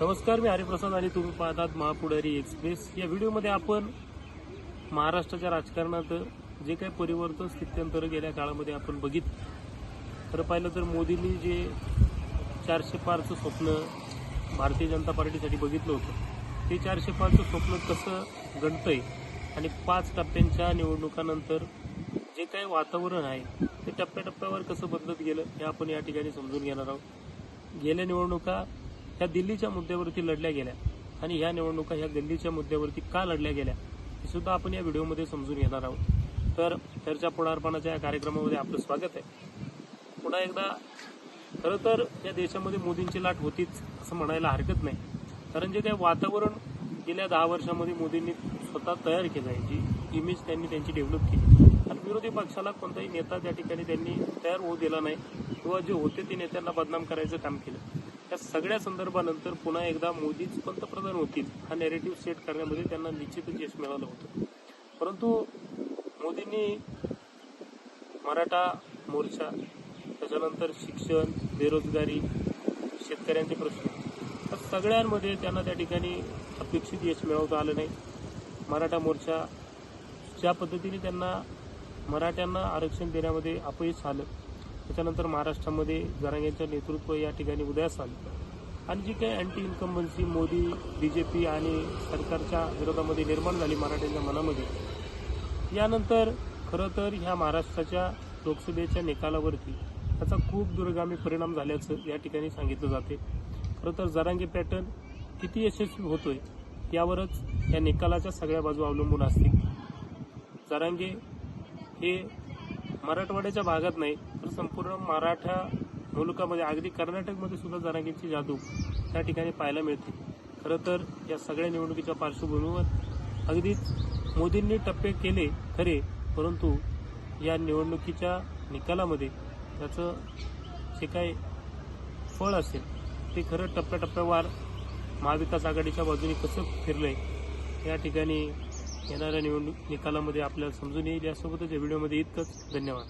नमस्कार मी हरिप्रसाद आणि तुम्ही पाहतात महापुढारी एक्सप्रेस. या व्हिडिओमध्ये आपण महाराष्ट्राच्या राजकारणात जे काही परिवर्तन स्थित्यंतर गेल्या काळामध्ये आपण बघितलं. तर पाहिलं तर मोदींनी जे चारशे पारचं स्वप्न भारतीय जनता पार्टीसाठी बघितलं होतं ते चारशे पारचं स्वप्न कसं घडतंय आणि पाच टप्प्यांच्या निवडणुकानंतर जे काही वातावरण आहे ते टप्प्याटप्प्यावर कसं बदलत गेलं हे आपण या ठिकाणी समजून घेणार आहोत. गेल्या निवडणुका ह्या दिल्लीच्या मुद्द्यावरती लढल्या गेल्या. आणि ह्या निवडणुका ह्या दिल्लीच्या मुद्द्यावरती का लढल्या गेल्या हे सुद्धा आपण या व्हिडिओमध्ये समजून घेणार आहोत. तर चर्चा पुढारपणाच्या या कार्यक्रमामध्ये आपलं स्वागत आहे. पुन्हा एकदा खरं तर या देशामध्ये मोदींची लाट होतीच असं म्हणायला हरकत नाही. कारण जे काही वातावरण गेल्या दहा वर्षामध्ये मोदींनी स्वतः तयार केलं आहे जी इमेज त्यांनी त्यांची डेव्हलप केली. आणि विरोधी पक्षाला कोणताही नेता त्या ठिकाणी त्यांनी तयार होऊ दिला नाही. किंवा जे होते ते नेत्यांना बदनाम करायचं काम केलं. या सगळ्या संदर्भानंतर पुन्हा एकदा मोदीच पंतप्रधान होतील हा नेरेटिव्ह सेट करण्यामध्ये त्यांना निश्चितच यश मिळालं होतं. परंतु मोदींनी मराठा मोर्चा त्याच्यानंतर शिक्षण बेरोजगारी शेतकऱ्यांचे प्रश्न तर सगळ्यांमध्ये त्यांना त्या ठिकाणी अपेक्षित यश मिळवता आलं नाही. मराठा मोर्चा ज्या पद्धतीने त्यांना मराठ्यांना आरक्षण देण्यामध्ये अपयश आलं त्याच्यानंतर महाराष्ट्रामध्ये जरांगेंचं नेतृत्व या ठिकाणी उदयास आलं. आणि जी काही anti incumbency Modi B J P आणि सरकारच्या विरोधामध्ये निर्माण झाली मराठ्यांच्या मनामध्ये यानंतर खरं तर ह्या महाराष्ट्राच्या लोकसभेच्या निकालावरती त्याचा खूप दूरगामी परिणाम झाल्याचं या ठिकाणी सांगितलं जाते. खरं तर जरांगे पॅटर्न किती यशस्वी होतोय यावरच या निकालाच्या सगळ्या बाजू अवलंबून असतील. जरांगे हे मराठवाड्याच्या भागात नाही तर संपूर्ण मराठा मुलुकामध्ये अगदी कर्नाटकमध्ये सुद्धा जरांगेची जादू त्या ठिकाणी पाहायला मिळते. खरं तर या सगळ्या निवडणुकीच्या पार्श्वभूमीवर अगदीच मोदींनी टप्पे केले खरे परंतु या निवडणुकीच्या निकालामध्ये त्याचं जे काही फळ असेल ते खरं टप्प्याटप्प्यावर महाविकास आघाडीच्या बाजूने कसं फिरलंय या ठिकाणी येणाऱ्या निवडणूक निकालामध्ये आपल्याला समजून येईल. यासोबतच या व्हिडिओमध्ये इतकंच. धन्यवाद.